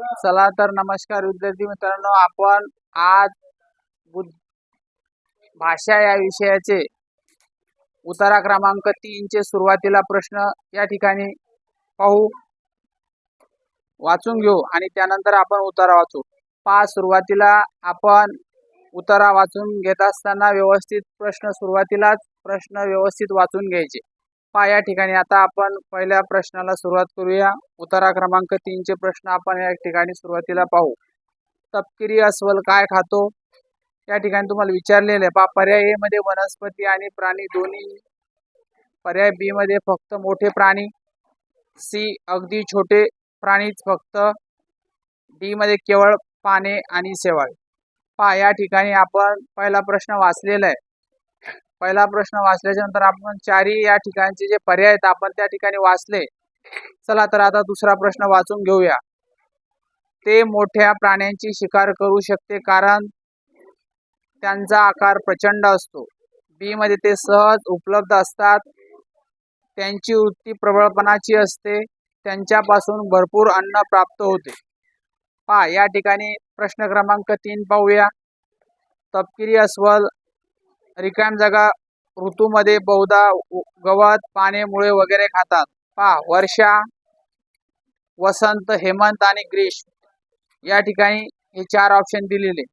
चला तर नमस्कार विद्यार्थी मित्रांनो आपण आज भाषा या विषयाचे उतारा क्रमांक तीनचे सुरुवातीला प्रश्न या ठिकाणी पाहू वाचून घेऊ आणि त्यानंतर आपण उतारा वाचू. पाच सुरुवातीला आपण उतारा वाचून घेत असताना व्यवस्थित प्रश्न सुरुवातीलाच प्रश्न व्यवस्थित वाचून घ्यायचे. पहा या ठिकाणी आता आपण पहिल्या प्रश्नाला सुरुवात करूया. उतारा क्रमांक तीनचे प्रश्न आपण या ठिकाणी सुरुवातीला पाहू. तपकिरी अस्वल काय खातो? या ठिकाणी तुम्हाला विचारलेलं आहे. पहा पर्याय ए मध्ये वनस्पती आणि प्राणी दोन्ही. पर्याय बी मध्ये फक्त मोठे प्राणी. सी अगदी छोटे प्राणीच फक्त. डी मध्ये केवळ पाने आणि शेवाळ. पहा या ठिकाणी आपण पहिला प्रश्न वाचलेला आहे. पहिला प्रश्न वाचल्याच्या नंतर आपण चारही या ठिकाणचे जे पर्याय आहेत आपण त्या ठिकाणी वाचले. चला तर आता दुसरा प्रश्न वाचून घेऊया. ते मोठ्या प्राण्यांची शिकार करू शकते कारण त्यांचा आकार प्रचंड असतो. बी मध्ये ते सहज उपलब्ध असतात. त्यांची वृत्ती प्रबळपणाची असते. त्यांच्यापासून भरपूर अन्न प्राप्त होते. पहा या ठिकाणी प्रश्न क्रमांक तीन पाहूया. तपकिरी अस्वल रिकाम जागा ऋतूमध्ये बहुधा गवत पाने मुळे वगैरे खातात. पहा वर्षा वसंत हेमंत आणि ग्रीष्म या ठिकाणी हे चार ऑप्शन दिलेले.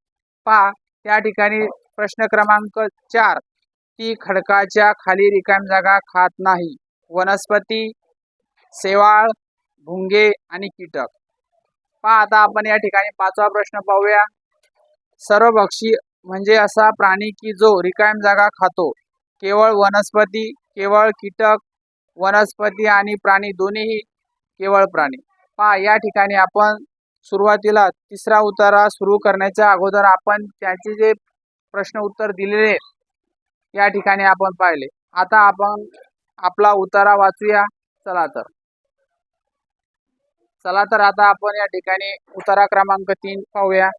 पहा त्या ठिकाणी प्रश्न क्रमांक चार ती खडकाच्या खाली रिकाम जागा खात नाही. वनस्पती शेवाळ भुंगे आणि कीटक. पहा आता आपण या ठिकाणी पाचवा प्रश्न पाहूया. सर्वभक्षी म्हणजे असा प्राणी की जो रिकाम जागा खातो. केवळ वनस्पती केवळ कीटक वनस्पती आणि प्राणी दोन्हीही केवळ प्राणी. पहा या ठिकाणी आपण सुरुवातीला तिसरा उतारा सुरू करण्याच्या अगोदर आपण त्याचे जे प्रश्न उत्तर दिलेले या ठिकाणी आपण पाहिले. आता आपण आपला उतारा वाचूया. चला तर. चला तर आता आपण या ठिकाणी उतारा क्रमांक तीन पाहूया.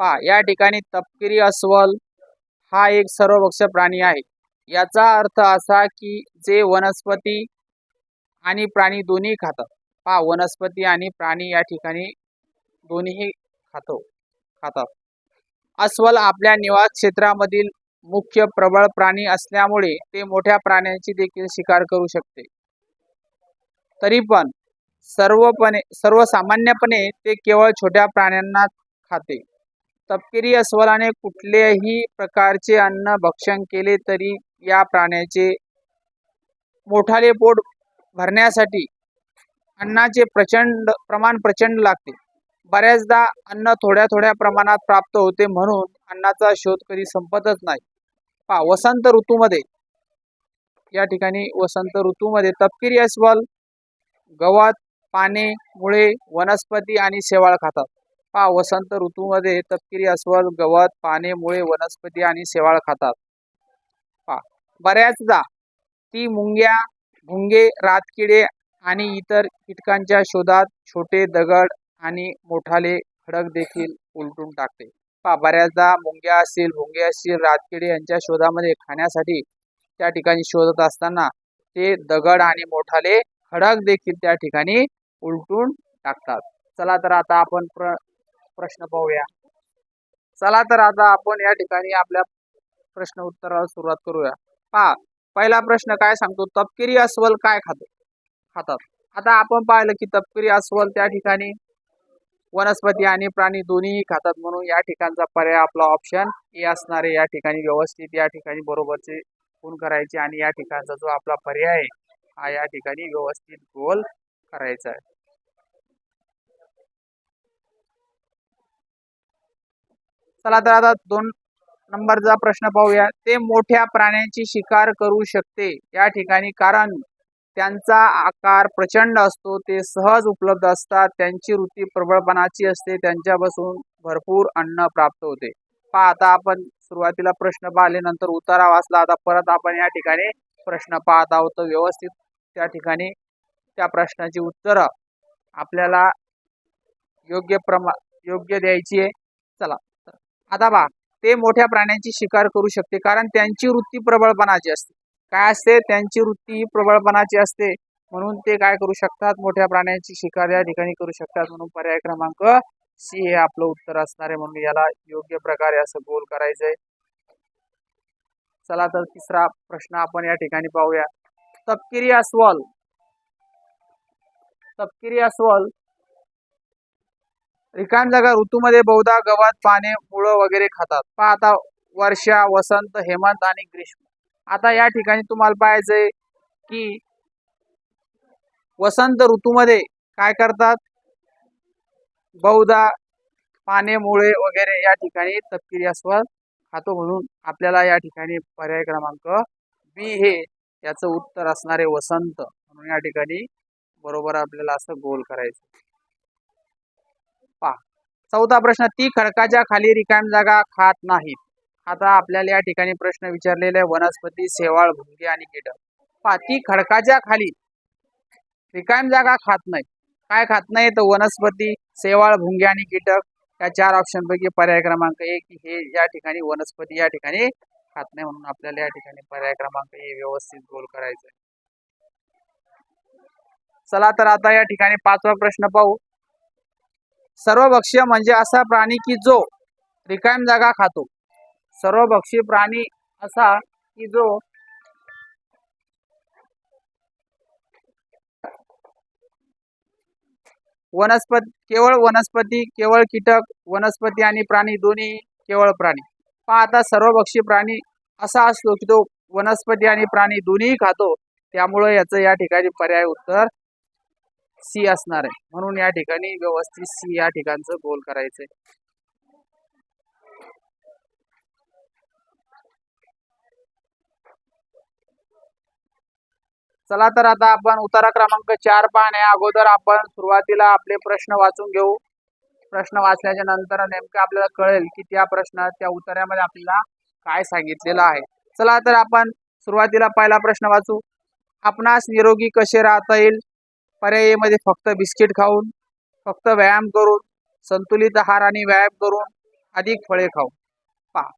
पहा या ठिकाणी तपकिरी अस्वल हा एक सर्वभक्ष प्राणी आहे. याचा अर्थ असा की जे वनस्पती आणि प्राणी दोन्ही खातात. पहा वनस्पती आणि प्राणी या ठिकाणी दोन्हीही खातो खातात. अस्वल आपल्या निवास क्षेत्रामधील मुख्य प्रबळ प्राणी असल्यामुळे ते मोठ्या प्राण्यांची देखील शिकार करू शकते. तरी पण सर्वपणे सर्वसामान्यपणे ते केवळ छोट्या प्राण्यांना खाते. तपकिरी अस्वलाने कुठल्याही प्रकारचे अन्न भक्षण केले तरी या प्राण्याचे मोठाले पोट भरण्यासाठी अन्नाचे प्रचंड प्रमाण प्रचंड लागते. बऱ्याचदा अन्न थोड्या थोड्या प्रमाणात प्राप्त होते म्हणून अन्नाचा शोध कधी संपतच नाही. पहा वसंत ऋतूमध्ये या ठिकाणी वसंत ऋतूमध्ये तपकिरी अस्वल गवत पाने मुळे वनस्पती आणि शेवाळ खातात. पा वसंत ऋतूमध्ये तपकिरी अस्वल गवत पाने मुळे वनस्पती आणि शेवाळ खातात. पहा बऱ्याचदा ती मुंग्या भुंगे रातकिडे आणि इतर कीटकांच्या शोधात छोटे दगड आणि मोठाले खडक देखील उलटून टाकते. पहा बऱ्याचदा मुंग्या असतील भुंगे असतील रातकिडे यांच्या शोधामध्ये खाण्यासाठी त्या ठिकाणी शोधत असताना ते दगड आणि मोठाले खडक देखील त्या ठिकाणी उलटून टाकतात. चला तर आता आपण प्र प्रश्न पाहूया. चला तर आता आपण या ठिकाणी आपल्या प्रश्न उत्तराला सुरुवात करूया. पहा पहिला प्रश्न काय सांगतो? तपकिरी अस्वल काय खातो खातात? आता आपण पाहिलं की तपकिरी अस्वल त्या ठिकाणी वनस्पती आणि प्राणी दोन्हीही खातात. म्हणून या ठिकाणचा पर्याय आपला ऑप्शन ए असणारे या ठिकाणी व्यवस्थित या ठिकाणी बरोबरचे गुण करायचे आणि या ठिकाणचा जो आपला पर्याय आहे हा या ठिकाणी व्यवस्थित गोल करायचा आहे. चला तर आता दोन नंबरचा प्रश्न पाहूया. ते मोठ्या प्राण्यांची शिकार करू शकते या ठिकाणी कारण त्यांचा आकार प्रचंड असतो ते सहज उपलब्ध असतात त्यांची वृत्ती प्रबळपणाची असते त्यांच्यापासून भरपूर अन्न प्राप्त होते. पहा आता आपण सुरुवातीला प्रश्न पाहिले नंतर उतारा वाचला आता परत आपण या ठिकाणी प्रश्न पाहत आहोत. व्यवस्थित त्या ठिकाणी त्या प्रश्नाची उत्तरं आपल्याला योग्य प्रमा योग्य द्यायची आहे. चला. आता बा ते मोठ्या प्राण्यांची शिकार करू शकते कारण त्यांची वृत्ती प्रबळपणाची असते. काय असते? त्यांची वृत्ती ही प्रबळपणाची असते. म्हणून ते काय करू शकतात? मोठ्या प्राण्यांची शिकार या ठिकाणी करू शकतात. म्हणून पर्याय क्रमांक सी हे आपलं उत्तर असणार आहे. म्हणून याला योग्य प्रकारे असं गोल करायचंय. चला तर तिसरा प्रश्न आपण या ठिकाणी पाहूया. तपकिरी अस्वल. तपकिरी अस्वल रिकाम जागा ऋतूमध्ये बहुधा गवत पाने मुळं वगैरे खातात. पहा आता वर्षा वसंत हेमंत आणि ग्रीष्म. आता या ठिकाणी तुम्हाला पाहायचंय की वसंत ऋतूमध्ये काय करतात? बहुधा पाने मुळे वगैरे या ठिकाणी तपकिरी अस्वल खातो म्हणून आपल्याला या ठिकाणी पर्याय क्रमांक बी हे याचं उत्तर असणारे वसंत म्हणून या ठिकाणी बरोबर आपल्याला असं गोल करायचं. पहा. चौथा प्रश्न ती खडकाच्या खाली रिकाम जागा खात नाहीत. आता आपल्याला या ठिकाणी प्रश्न विचारलेले वनस्पती शेवाळ भुंगे आणि कीटक पहा ती खडकाच्या खाली रिकाम जागा खात नाही काय खात नाही तर वनस्पती शेवाळ भुंगे आणि कीटक या चार ऑप्शन पैकी पर्याय क्रमांक एक हे या ठिकाणी वनस्पती या ठिकाणी खात नाही म्हणून आपल्याला या ठिकाणी पर्याय क्रमांक हे व्यवस्थित गोल करायचं चला तर आता या ठिकाणी पाचवा प्रश्न पाहू. सर्वभक्षीय म्हणजे असा प्राणी की जो रिकाम जागा खातो. सर्वभक्षी प्राणी असा की जो वनस्पती केवळ वनस्पती केवळ कीटक वनस्पती आणि प्राणी दोन्ही केवळ प्राणी. पहा आता सर्वभक्षी प्राणी असा असतो की तो वनस्पती आणि प्राणी दोन्ही खातो. त्यामुळं याचं या ठिकाणी पर्याय उत्तर सी असणार आहे. म्हणून या ठिकाणी व्यवस्थित सी या ठिकाणचं गोल करायचंय. चला तर आता आपण उतारा क्रमांक चार पाहण्या अगोदर आपण सुरुवातीला आपले प्रश्न वाचून घेऊ. प्रश्न वाचल्याच्या नंतर नेमकं आपल्याला कळेल की त्या प्रश्नात त्या उतार्यामध्ये आपल्याला काय सांगितलेलं आहे. चला तर आपण सुरुवातीला पहिला प्रश्न वाचू. आपणास निरोगी कसे राहता येईल? पर्यायीमध्ये फक्त बिस्किट खाऊन फक्त व्यायाम करून संतुलित आहार आणि व्यायाम करून अधिक फळे खाऊन. पहा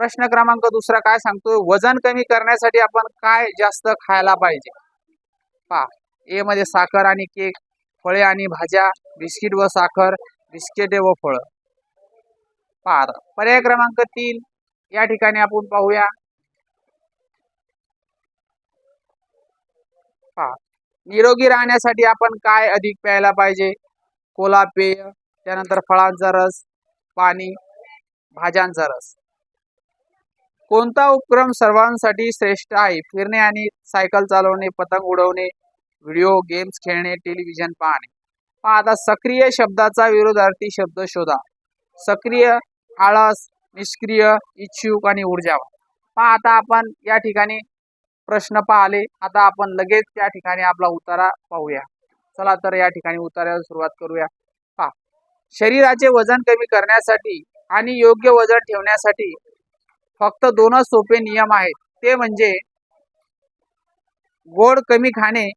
प्रश्न क्रमांक दुसरा काय सांगतो वजन कमी करण्यासाठी आपण काय जास्त खायला पाहिजे? पहा ए मध्ये साखर आणि केक फळे आणि भाज्या बिस्किट व साखर बिस्किटे व फळं. पहा पर्याय क्रमांक तीन या ठिकाणी आपण पाहूया पहा निरोगी राहण्यासाठी आपण काय अधिक प्यायला पाहिजे? कोला पेय त्यानंतर फळांचा रस पाणी भाज्यांचा रस. कोणता उपक्रम सर्वांसाठी श्रेष्ठ आहे? फिरणे आणि सायकल चालवणे पतंग उडवणे व्हिडिओ गेम्स खेळणे टेलिव्हिजन पाहणे. पहा आता सक्रिय शब्दाचा विरोधार्थी शब्द शोधा. सक्रिय आळस निष्क्रिय इच्छुक आणि ऊर्जावान. पहा आता आपण या ठिकाणी प्रश्न पाहिले. आता आपण लगेच त्या ठिकाणी आपला उतारा पाहूया. चला तर या ठिकाणी उतार्याला सुरुवात करूया. पहा. शरीराचे वजन कमी करण्यासाठी आणि योग्य वजन ठेवण्यासाठी फक्त दोनच सोपे नियम आहेत. ते म्हणजे गोड कमी खाणे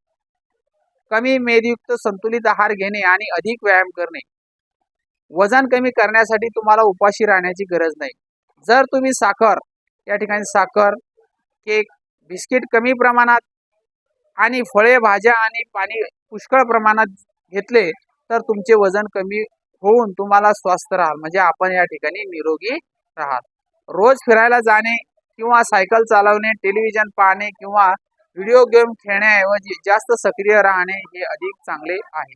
कमी मेदयुक्त संतुलित आहार घेणे आणि अधिक व्यायाम करणे. वजन कमी करण्यासाठी तुम्हाला उपाशी राहण्याची गरज नाही. जर तुम्ही साखर या ठिकाणी साखर केक बिस्किट कमी प्रमाणात आणि फळे भाज्या आणि पाणी पुष्कळ प्रमाणात घेतले तर तुमचे वजन कमी होऊन तुम्हाला स्वस्थ राहाल. म्हणजे आपण या ठिकाणी निरोगी राहाल. रोज फिरायला जाणे किंवा सायकल चालवणे टेलिव्हिजन पाहणे किंवा व्हिडिओ गेम खेळण्याऐवजी जास्त सक्रिय राहणे हे अधिक चांगले आहे.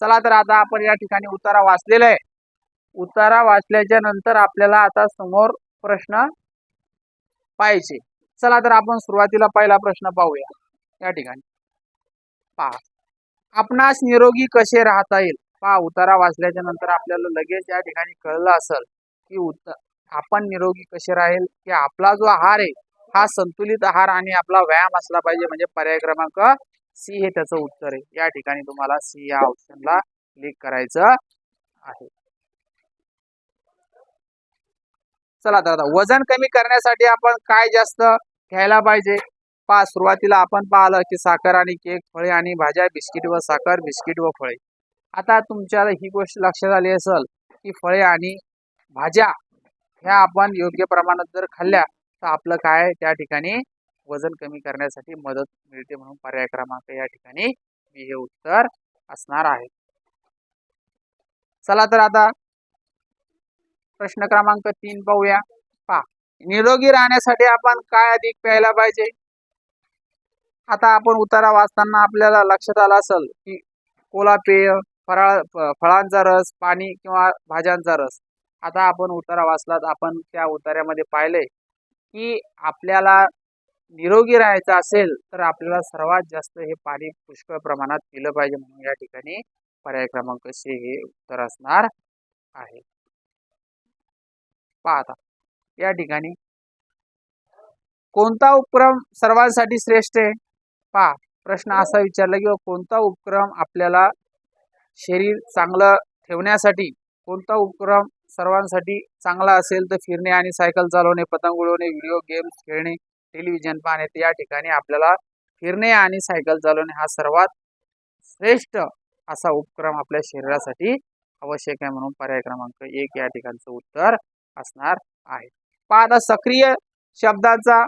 चला तर आता आपण या ठिकाणी उतारा वाचलेला आहे. उतारा वाचल्याच्या नंतर आपल्याला आता समोर प्रश्न पाहिजे चला तर आपण सुरुवातीला पहिला प्रश्न पाहूया. या ठिकाणी. पहा. आपणास निरोगी कसे राहता येईल? पहा उतारा वाचल्याच्या नंतर आपल्याला लगेच या ठिकाणी कळलं असेल की उत आपण निरोगी कसे राहील? की आपला जो आहार आहे हा संतुलित आहार आणि आपला व्यायाम असला पाहिजे म्हणजे पर्याय क्रमांक सी हे त्याचं उत्तर आहे. या ठिकाणी तुम्हाला सी या ऑप्शनला क्लिक करायचं आहे. चला तर आता वजन कमी करण्यासाठी आपण काय जास्त घ्यायला पाहिजे. पा सुरुवातीला आपण पाहिलं की साखर आणि केक फळे आणि भाज्या बिस्किट व साखर बिस्किट व फळे. आता तुमच्या ही गोष्ट लक्षात आली असेल की फळे आणि भाज्या ह्या आपण योग्य प्रमाणात जर खाल्ल्या तर आपलं काय त्या ठिकाणी वजन कमी करण्यासाठी मदत मिळते म्हणून पर्याय क्रमांक या ठिकाणी मी हे उत्तर असणार आहे. चला तर आता प्रश्न क्रमांक तीन पाहूया. निरोगी राहण्यासाठी आपण काय अधिक प्यायला पाहिजे? आता आपण उतारा वाचताना आपल्याला लक्षात आलं असेल की कोला पेय फराळ फळांचा रस पाणी किंवा भाज्यांचा रस. आता आपण उतारा वाचलात आपण त्या उतार्यामध्ये पाहिले की आपल्याला निरोगी राहायचं असेल तर आपल्याला सर्वात जास्त हे पाणी पुष्कळ प्रमाणात पिलं पाहिजे म्हणून या ठिकाणी पर्याय क्रमांक शे हे उत्तर असणार आहे. पहा आता. या ठिकाणी. कोणता उपक्रम सर्वांसाठी श्रेष्ठ आहे? पहा प्रश्न असा विचारला की कोणता उपक्रम आपल्याला शरीर चांगलं ठेवण्यासाठी कोणता उपक्रम सर्वांसाठी चांगला असेल तर फिरणे आणि सायकल चालवणे पतंग उडवणे व्हिडिओ गेम्स खेळणे टेलिव्हिजन पाहणे तर या ठिकाणी आपल्याला फिरणे आणि सायकल चालवणे हा सर्वात श्रेष्ठ असा उपक्रम आपल्या शरीरासाठी आवश्यक आहे म्हणून पर्याय क्रमांक एक या ठिकाणचं उत्तर असणार आहे. पाहता आता सक्रिय शब्दाचा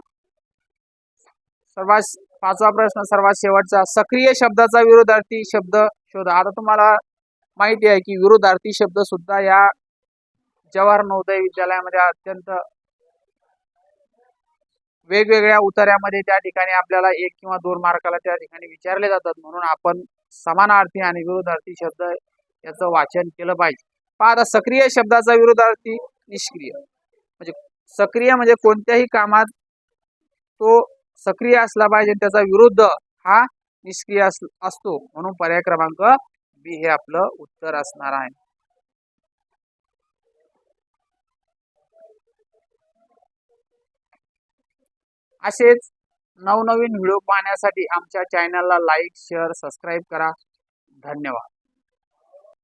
सर्वात पाचवा प्रश्न सर्वात शेवटचा. सक्रिय शब्दाचा विरोधार्थी शब्द शोधा. आता तुम्हाला माहिती आहे की विरोधार्थी शब्द सुद्धा या जवाहर नवोदय विद्यालयामध्ये अत्यंत वेगवेगळ्या उतार्यामध्ये त्या ठिकाणी आपल्याला एक किंवा दोन मार्काला त्या ठिकाणी विचारले जातात. म्हणून आपण समानार्थी आणि विरोधार्थी शब्द याचं वाचन केलं पाहिजे. पहा आता सक्रिय शब्दाचा विरोधार्थी निष्क्रिय. सक्रिय म्हणजे कोणत्याही कामात तो सक्रिय असला पाहिजे त्याचा विरुद्ध हा निष्क्रिय असतो. म्हणून पर्याय क्रमांक बी हे आपलं उत्तर असणार आहे. असेच नवनवीन व्हिडिओ पाहण्यासाठी आमच्या चॅनलला लाईक शेअर सबस्क्राईब करा. धन्यवाद.